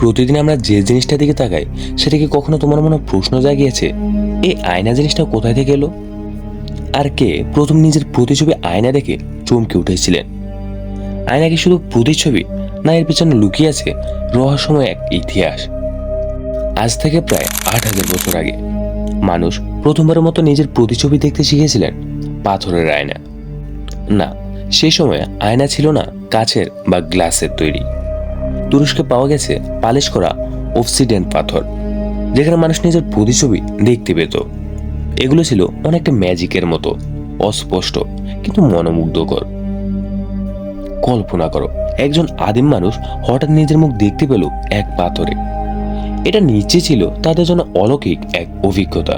প্রতিদিন আমরা যে জিনিসটা দিকে তাকাই, সেটা কি কখনো তোমার মনে প্রশ্ন জাগিয়েছে? এই আয়না জিনিসটা কোথায় থেকে এলো? আর কে প্রথম নিজের প্রতিছবি আয়না দেখে চমকে উঠেছিলেন? আয়না কি শুধু প্রতিচ্ছবি, না এর পিছনে লুকিয়ে আছে রহস্যময় এক ইতিহাস। আজ থেকে প্রায় আট হাজার বছর আগে, মানুষ প্রথমবারের মতো নিজের প্রতিছবি দেখতে শিখেছিলেন পাথরের আয়না। না, সে সময় আয়না ছিল না কাচের বা গ্লাসের তৈরি। তুরস্কে পাওয়া গেছে পালিশ করা অফসিডেন্ট পাথর, যেখানে মানুষ নিজের প্রতিছবি দেখতে পেত। এগুলো ছিল অনেকটা ম্যাজিকের মতো, অস্পষ্ট, কিন্তু মনোমুগ্ধকর। কল্পনা করো, একজন আদিম মানুষ হঠাৎ নিজের মুখ দেখতে পেল এক পাথরে। এটা নিচে ছিল তাদের জন্য অলৌকিক এক অভিজ্ঞতা।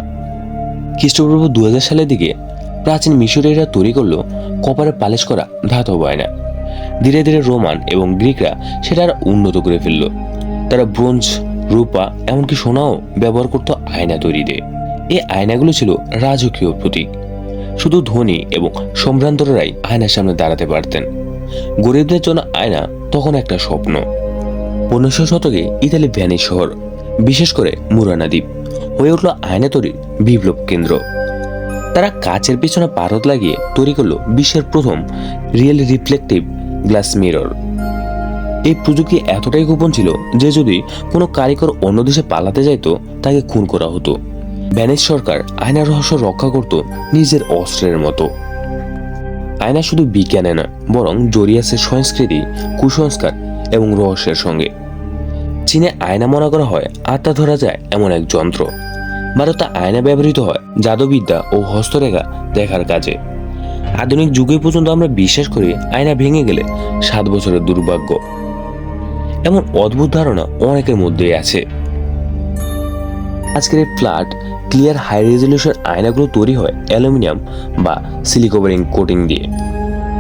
খ্রিস্টপূর্ব দু হাজার সালের দিকে প্রাচীন মিশরীয়রা তৈরি করল কপারে পালিশ করা ধাতব আয়না। ধীরে ধীরে রোমান এবং গ্রিকরা সেটা উন্নত করে ফেলল। তারা ব্রোঞ্জ, রূপা, এমনকি সোনাও ব্যবহার করত আয়না তৈরিতে। এই আয়নাগুলো ছিল রাজকীয় প্রতীক। শুধু ধনী এবং সম্ভ্রান্তরাই আয়নার সামনে দাঁড়াতে পারতেন। গরিবদের জন্য আয়না তখন একটা স্বপ্ন। পনেরোশো শতকে ইতালি ভ্যানিস শহর, বিশেষ করে মুরানা দ্বীপ, হয়ে উঠল আয়না তৈরির বিপ্লব কেন্দ্র। তারা কাচের পিছনে পারদ লাগিয়ে তৈরি করল বিশ্বের প্রথম রিয়েল রিফ্লেকটিভ গ্লাস মিরর এই প্রযুক্তি এতটাই গোপন ছিল যে যদি কোনো কারিগর অন্য দেশে পালাতে যাইতো, তাকে খুন করা হতো। ভ্যানিস সরকার আয়নার রহস্য রক্ষা করত নিজের অস্ত্রের মতো। আয়না শুধু বিজ্ঞানে না, বরং জড়িয়ে আছে সংস্কৃতি, কুসংস্কার এবং রহস্যের সঙ্গে। চীনে আয়না মনে করা হয়, আত্মা ধরা যায় এমন এক যন্ত্র। ভারতে আয়না ব্যবহৃত হয়, জাদুবিদ্যা ও হস্তরেখা দেখার কাজে। আধুনিক যুগে পর্যন্ত আমরা বিশ্বাস করি আয়না ভেঙে গেলে সাত বছরের দুর্ভাগ্য। এমন অদ্ভুত ধারণা অনেকের মধ্যেই আছে। আজকের এই ফ্ল্যাট ক্লিয়ার হাই রেজলিউশন আয়নাগুলো তৈরি হয় অ্যালুমিনিয়াম বা সিলিকোভারিং কোটিং দিয়ে।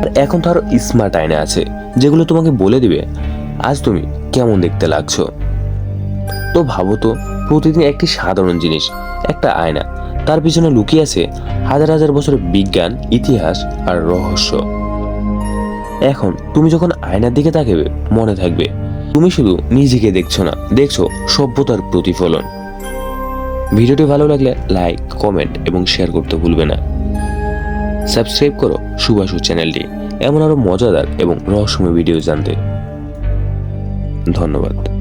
আর এখন তো আরও স্মার্ট আয়না আছে, যেগুলো তোমাকে বলে দিবে, আজ তুমি কেমন দেখতে লাগছো? তো ভাবো তো, প্রতিদিন একটি সাধারণ জিনিস, একটা আয়না তার পিছনে লুকিয়ে আছে হাজার হাজার বছরের বিজ্ঞান, ইতিহাস আর রহস্য। এখন তুমি যখন আয়নার দিকে তাকাবে, মনে থাকবে, তুমি শুধু নিজেকে দেখছ না, দেখছ সভ্যতার প্রতিফলন। ভিডিওটি ভালো লাগলে লাইক, কমেন্ট এবং শেয়ার করতে ভুলবে না। সাবস্ক্রাইব করো সুভাষু চ্যানেলটি, এমন আরও মজাদার এবং রহস্যময় ভিডিও জানতে। ধন্যবাদ।